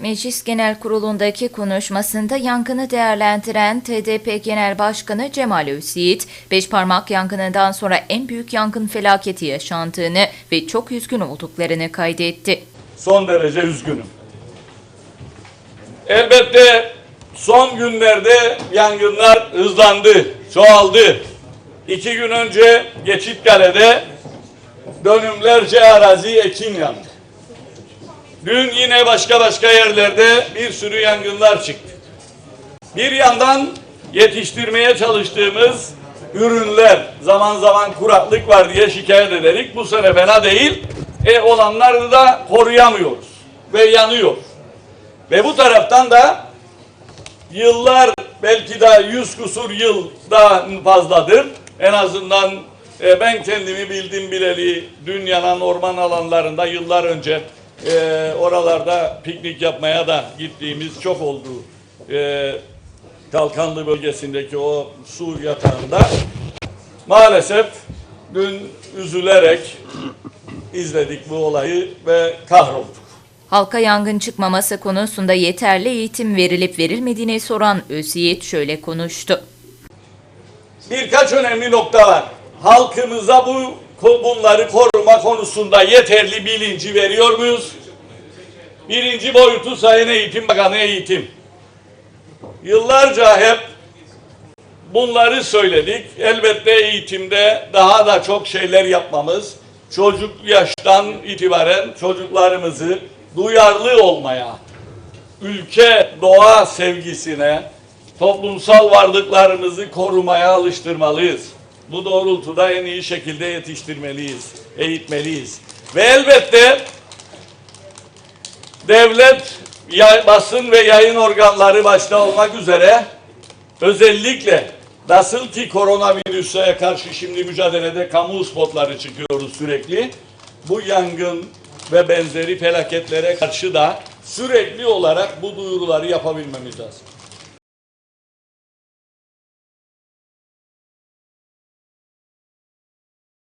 Meclis Genel Kurulu'ndaki konuşmasında yangını değerlendiren TDP Genel Başkanı Cemal Özyiğit, Beşparmak yangınından sonra en büyük yangın felaketi yaşandığını ve çok üzgün olduklarını kaydetti. Son derece üzgünüm. Elbette son günlerde yangınlar hızlandı, çoğaldı. İki gün önce Geçitkale'de dönümlerce arazi ekin yandı. Dün yine başka başka yerlerde bir sürü yangınlar çıktı. Bir yandan yetiştirmeye çalıştığımız ürünler zaman zaman kuraklık var diye şikayet ederek bu sene fena değil. E olanları da koruyamıyoruz ve yanıyor. Ve bu taraftan da yıllar belki daha yüz kusur yıl daha fazladır. En azından e, ben kendimi bildim bileli dün yanan orman alanlarında yıllar önce e, oralarda piknik yapmaya da gittiğimiz çok oldu. E, Kalkanlı bölgesindeki o su yatağında maalesef dün üzülerek izledik bu olayı ve kahrolduk. Halka yangın çıkmaması konusunda yeterli eğitim verilip verilmediğini soran Özyiğit şöyle konuştu. birkaç önemli nokta var. Halkımıza bu bunları koruma konusunda yeterli bilinci veriyor muyuz? Birinci boyutu Sayın Eğitim Bakanı eğitim. Yıllarca hep bunları söyledik. Elbette eğitimde daha da çok şeyler yapmamız, çocuk yaştan itibaren çocuklarımızı duyarlı olmaya, ülke doğa sevgisine, toplumsal varlıklarımızı korumaya alıştırmalıyız. Bu doğrultuda en iyi şekilde yetiştirmeliyiz, eğitmeliyiz. Ve elbette devlet, basın ve yayın organları başta olmak üzere özellikle nasıl ki koronavirüse karşı şimdi mücadelede kamu spotları çıkıyoruz sürekli. Bu yangın ve benzeri felaketlere karşı da sürekli olarak bu duyuruları yapabilmemiz lazım.